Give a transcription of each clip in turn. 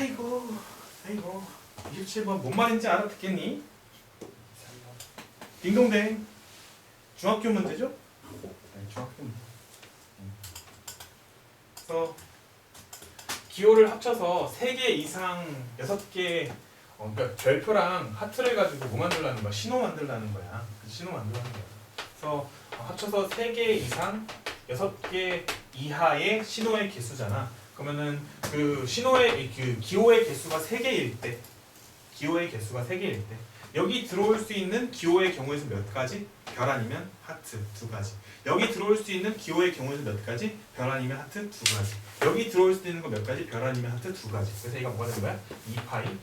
아이고, 아이고. 27번 뭔 말인지 알아듣겠니? 딩동댕. 중학교 문제죠? 네, 중학교 문제. 그래서 기호를 합쳐서 3개 이상 6개 어, 그러니까 별표랑 하트를 가지고 뭐 만들라는 거야? 신호 만들라는 거야. 그 신호 만들라는 거야. 그래서 어, 합쳐서 3개 이상 6개 이하의 신호의 개수잖아. 그러면은 그 신호의 그 기호의 개수가 3개일 때 기호의 개수가 3개일 때 여기 들어올 수 있는 기호의 경우에서 몇 가지? 별 아니면 하트 두 가지. 여기 들어올 수 있는 기호의 경우에서 몇 가지? 별 아니면 하트 두 가지. 여기 들어올 수 있는 거 몇 가지? 별 아니면 하트 두 가지. 그래서 얘가 뭐가 되는 거야? 2파이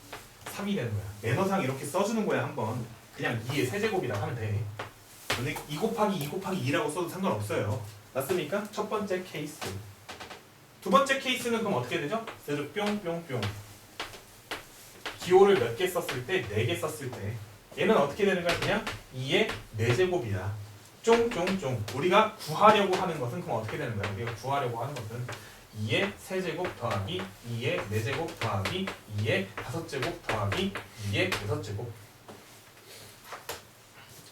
3이 되는 거야. 매너상 이렇게 써주는 거야 한번. 그냥 2의 세제곱이라고 하면 돼. 근데 2 곱하기 2 곱하기 2라고 써도 상관없어요. 맞습니까? 첫 번째 케이스. 두 번째 케이스는 그럼 어떻게 되죠? 스르 뿅뿅뿅. 기호를 몇 개 썼을 때? 4개 썼을 때. 얘는 어떻게 되는 거야? 그냥 2의 4제곱이다. 쫑쫑쫑. 우리가 구하려고 하는 것은 그럼 어떻게 되는 거야? 우리가 구하려고 하는 것은 2의 세제곱 더하기 2의 4제곱 더하기 2의 5제곱 더하기 2의 6제곱.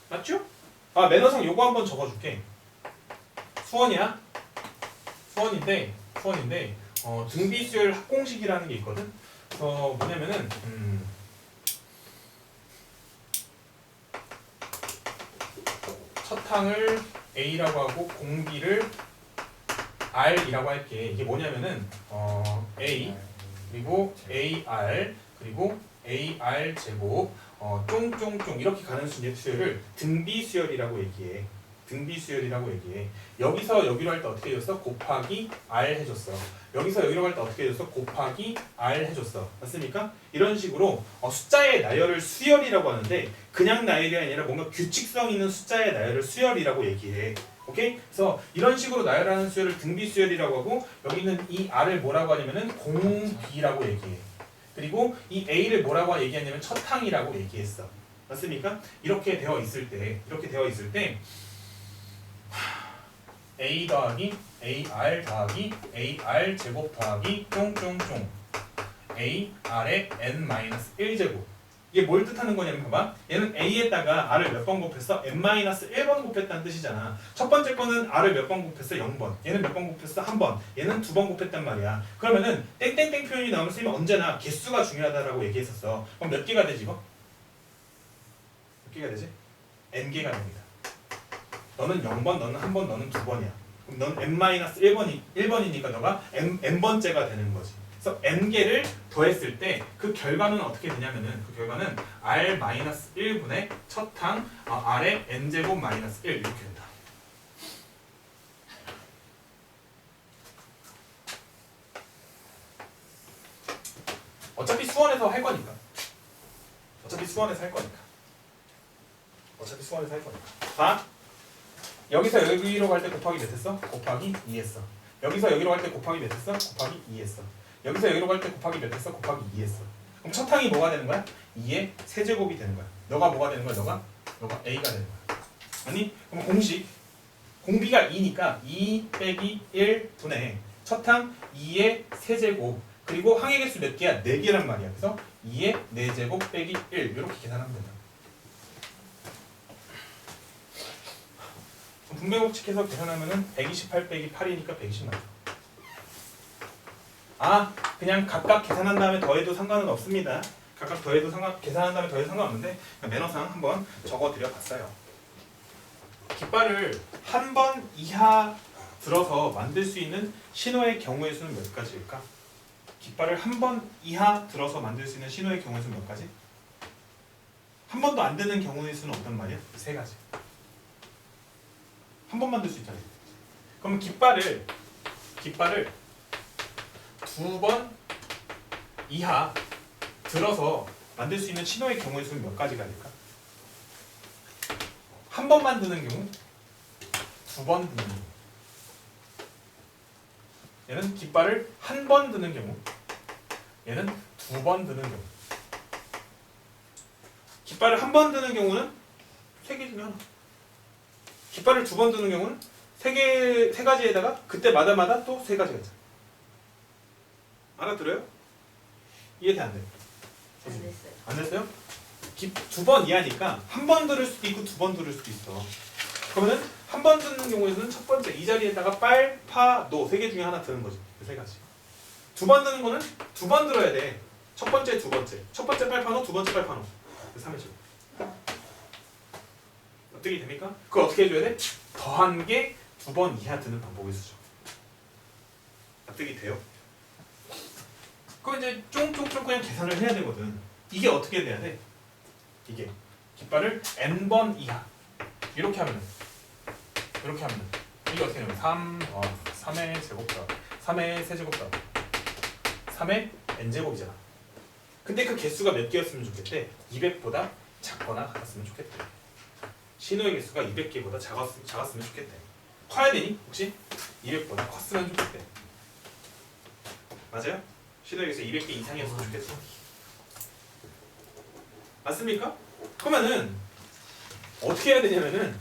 맞죠? 아 매너상 요거 한번 적어줄게. 수원이야. 수원인데 수원인데 어, 등비수열 합공식이라는 게 있거든. 그래서 뭐냐면은 음, 첫 항을 A라고 하고 공비를 R이라고 할게. 이게 뭐냐면은 어, A 그리고 AR 그리고 AR 제곱 어, 쫑쫑쫑 이렇게 가는 수- 수열을 등비 수열이라고 얘기해. 등비 수열이라고 얘기해. 여기서 여기로 할 때 어떻게 해줬어? 곱하기 R 해줬어. 여기서 여기로 할 때 어떻게 해줬어? 곱하기 R 해줬어. 맞습니까? 이런 식으로 어, 숫자의 나열을 수열이라고 하는데 그냥 나열이 아니라 뭔가 규칙성 있는 숫자의 나열을 수열이라고 얘기해. 오케이? 그래서 이런 식으로 나열하는 수열을 등비 수열이라고 하고 여기는 이 R을 뭐라고 하냐면은 공비라고 얘기해. 그리고 이 A를 뭐라고 얘기하냐면 첫항이라고 얘기했어. 맞습니까? 이렇게 되어 있을 때, 이렇게 되어 있을 때 A 더하기 AR 더하기 AR 제곱 더하기 쫑쫑쫑 AR의 N-1 제곱 이게 뭘 뜻하는 거냐면 봐봐 얘는 A에다가 R을 몇 번 곱했어? N-1번 곱했다는 뜻이잖아 첫 번째 거는 R을 몇 번 곱했어? 0번 얘는 몇 번 곱했어? 한번 얘는 두 번 곱했단 말이야 그러면은 땡땡땡 표현이 나오면 선생님이 언제나 개수가 중요하다라고 얘기했었어 그럼 몇 개가 되지 이거? 몇 개가 되지? N개가 됩니다 너는 0번, 너는 한 번, 너는 두 번이야. 그럼 넌 n-1번이 1번이니까 너가 n, n번째가 되는 거지. 그래서 n개를 더했을 때 그 결과는 어떻게 되냐면은 그 결과는 r-1분의 첫항 어, r의 n제곱 마이너스 1 이렇게 된다. 어차피 수원에서 할 거니까. 어차피 수원에서 할 거니까. 어차피 수원에서 할 거니까. 자, 여기서 여기로 갈 때 곱하기 몇 했어? 곱하기 2 했어. 여기서 여기로 갈 때 곱하기 몇 했어? 곱하기 2 했어. 여기서 여기로 갈 때 곱하기 몇 했어? 곱하기 2 했어. 그럼 첫 항이 뭐가 되는 거야? 2의 세제곱이 되는 거야. 너가 뭐가 되는 거야? 너가 너가 A가 되는 거야. 아니? 그럼 공식 공비가 2니까 2 빼기 1 분의 첫항 2의 세제곱 그리고 항의 개수 몇 개야? 4개란 말이야. 그래서 2의 4제곱 빼기 1 이렇게 계산하면 된다. 분배법칙해서 계산하면은 128 빼기 8이니까 120 나죠. 아, 그냥 각각 계산한 다음에 더해도 상관은 없습니다. 각각 더해도 상관 계산한 다음에 더해도 상관없는데 매너상 한번 적어 드려 봤어요. 깃발을 한 번 이하 들어서 만들 수 있는 신호의 경우의 수는 몇 가지일까? 깃발을 한 번 이하 들어서 만들 수 있는 신호의 경우의 수는 몇 가지? 한 번도 안 되는 경우의 수는 어떤 말이야? 세 가지. 한 번 만들 수 있잖아요. 그러면 깃발을 깃발을 두 번 이하 들어서 만들 수 있는 신호의 경우의 수는 몇 가지가 될까? 한 번 만드는 경우, 두 번 드는 경우. 얘는 깃발을 한 번 드는 경우, 얘는 두 번 드는 경우. 깃발을 한 번 드는 경우는 세 개 중에 하나. 깃발을 두 번 드는 경우는 세 개, 세 가지에다가 그때마다마다 또 세 가지가 있잖아. 알아들어요? 이해돼 안 돼? 안 됐어요. 안 됐어요? 두 번 이하니까 한 번 들을 수도 있고 두 번 들을 수도 있어. 그러면은 한 번 듣는 경우에는 첫 번째 이 자리에다가 빨, 파, 노 세 개 중에 하나 드는 거지. 그 세 가지. 두번 드는 거는 두 번 들어야 돼. 첫 번째, 두 번째. 첫 번째 빨, 파, 노, 두 번째 빨, 파, 노. 그 3회씩. 어떻게 됩니까? 그걸 어떻게 해줘야 돼? 더한 게 두 번 이하 드는 방법을 쓰죠. 납득이 돼요? 그럼 이제 쫑쫑쫑 그냥 계산을 해야 되거든. 이게 어떻게 돼야 돼? 이게 깃발을 n번 이하 이렇게 하면 이렇게 하면 이게 어떻게 되냐면 3 어, 3의 제곱 더 3의 세제곱 더 3의 n제곱이잖아. 근데 그 개수가 몇 개였으면 좋겠대? 200보다 작거나 같았으면 좋겠대. 신호의 개수가 200개보다 작았, 작았으면 좋겠대. 커야 되니? 혹시? 200보다 컸으면 좋겠대. 맞아요? 신호의 개수 200개 이상이었으면 좋겠어. 맞습니까? 그러면은 어떻게 해야 되냐면은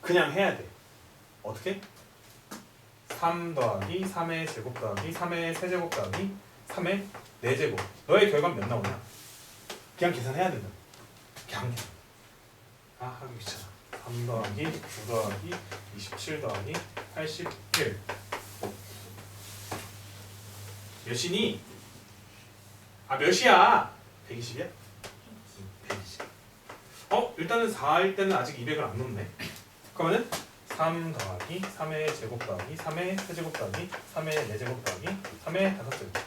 그냥 해야 돼. 어떻게? 3 더하기 3의 제곱 더하기 3의 세제곱 더하기 3의 4제곱 너의 결과는 몇 나오냐? 그냥 계산해야 된다. 그냥 계산. 아 하기 귀찮아. 3 더하기 9 더하기 27 더하기 81 몇이니? 아 몇이야? 120이야? 120. 어? 일단은 4일 때는 아직 200을 안 넣네. 그러면은 3 더하기 3의 제곱 더하기 3의 세제곱 더하기 3의 4제곱 더하기 3의 5제곱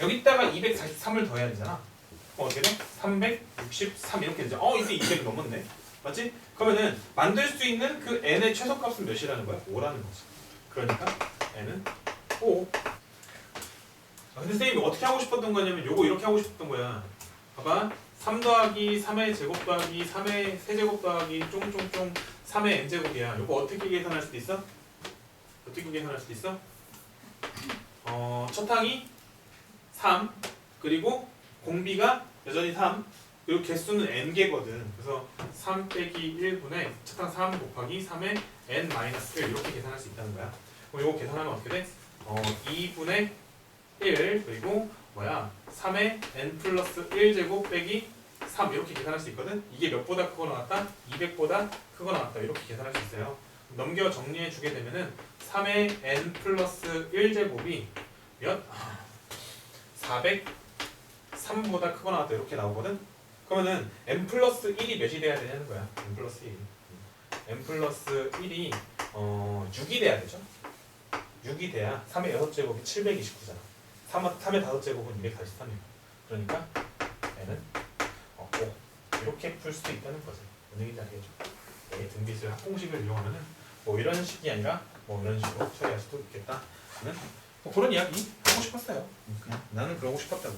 여기다가 243을 더해야 되잖아. 그럼 어떻게 돼? 363 이렇게 되죠. 어 이제 200 넘었네. 맞지? 그러면은 만들 수 있는 그 n의 최소값은 몇이라는 거야? 5라는 거지. 그러니까 n은 5. 아, 근데 선생님이 어떻게 하고 싶었던 거냐면 요거 이렇게 하고 싶었던 거야. 봐봐. 3 더하기 3의 제곱 더하기 3의 세제곱 더하기 쫑쫑쫑 3의 n제곱이야. 요거 어떻게 계산할 수도 있어? 어떻게 계산할 수도 있어? 어, 첫 항이 3 그리고 공비가 여전히 3 그리고 개수는 n개거든. 그래서 3 빼기 1분의 첫항 3 곱하기 3의 n 마이너스 1 이렇게 계산할 수 있다는 거야. 그럼 이거 계산하면 어떻게 돼? 어, 2분의 1 그리고 뭐야 3의 n 플러스 1 제곱 빼기 3 이렇게 계산할 수 있거든 이게 몇보다 크거 나왔다? 200보다 크거 나왔다 이렇게 계산할 수 있어요 넘겨 정리해 주게 되면은 3의 n 플러스 1 제곱이 몇? 403보다 크거 나왔다 이렇게 나오거든 그러면은 n 플러스 1이 몇이 돼야 되냐는 거야. n 플러스 1 n 플러스 1이 어 6이 돼야 되죠? 6이 돼야 3의 6제곱이 729잖아. 3, 3의 5제곱은 243이고. 그러니까 n은 어, 5 이렇게 풀 수도 있다는 무슨 얘기인지 알겠죠? 네, 등비술 합공식을 이용하면은 뭐 이런 식이 아니라 뭐 이런 식으로 처리할 수도 있겠다. 는 뭐 그런 이야기 하고 싶었어요. 그냥 나는 그러고 싶었다고